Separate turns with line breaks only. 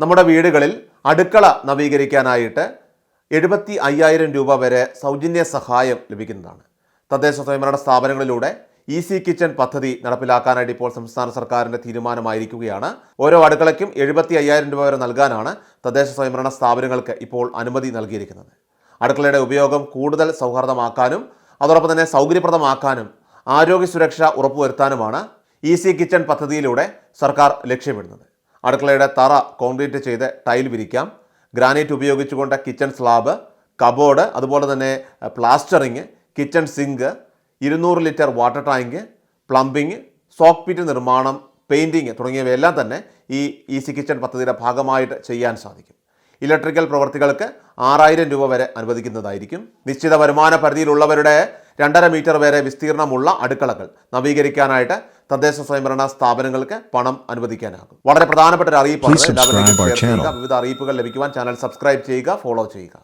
നമ്മുടെ വീടുകളിൽ അടുക്കള നവീകരിക്കാനായിട്ട് എഴുപത്തി അയ്യായിരം രൂപ വരെ സൗജന്യ സഹായം ലഭിക്കുന്നതാണ്. തദ്ദേശ സ്വയംഭരണ സ്ഥാപനങ്ങളിലൂടെ ഈസി കിച്ചൺ പദ്ധതി നടപ്പിലാക്കാനായിട്ട് ഇപ്പോൾ സംസ്ഥാന സർക്കാരിന്റെ തീരുമാനമായിരിക്കുകയാണ്. ഓരോ അടുക്കളയ്ക്കും എഴുപത്തി അയ്യായിരം രൂപ വരെ നൽകാനാണ് തദ്ദേശ സ്വയംഭരണ സ്ഥാപനങ്ങൾക്ക് ഇപ്പോൾ അനുമതി നൽകിയിരിക്കുന്നത്. അടുക്കളയുടെ ഉപയോഗം കൂടുതൽ സൗഹാർദ്ദമാക്കാനും അതോടൊപ്പം തന്നെ സൗകര്യപ്രദമാക്കാനും ആരോഗ്യ സുരക്ഷ ഉറപ്പുവരുത്താനുമാണ് ഈസി കിച്ചൺ പദ്ധതിയിലൂടെ സർക്കാർ ലക്ഷ്യമിടുന്നത്. അടുക്കളയുടെ തറ കോൺക്രീറ്റ് ചെയ്ത് ടൈൽ വിരിക്കാം. ഗ്രാനൈറ്റ് ഉപയോഗിച്ചുകൊണ്ട് കിച്ചൺ സ്ലാബ് കബോർഡ് അതുപോലെ തന്നെ പ്ലാസ്റ്ററിങ് കിച്ചൺ സിങ്ക് ഇരുന്നൂറ് litre water tank plumbing soak pit നിർമ്മാണം പെയിന്റിങ് തുടങ്ങിയവയെല്ലാം തന്നെ ഈ ഈസി കിച്ചൺ പദ്ധതിയുടെ ഭാഗമായിട്ട് ചെയ്യാൻ സാധിക്കും. ഇലക്ട്രിക്കൽ പ്രവർത്തികൾക്ക് ആറായിരം രൂപ വരെ അനുവദിക്കുന്നതായിരിക്കും. നിശ്ചിത വരുമാന പരിധിയിലുള്ളവരുടെ രണ്ടര മീറ്റർ വരെ വിസ്തീർണമുള്ള അടുക്കളകൾ നവീകരിക്കാനായിട്ട് തദ്ദേശ സ്വയംഭരണ സ്ഥാപനങ്ങൾക്ക് പണം അനുവദിക്കാനാകും. വളരെ പ്രധാനപ്പെട്ട ഒരു അറിയിപ്പാണ്. വിവിധ അറിയിപ്പുകൾ ലഭിക്കുവാൻ ചാനൽ സബ്സ്ക്രൈബ് ചെയ്യുക ഫോളോ ചെയ്യുക.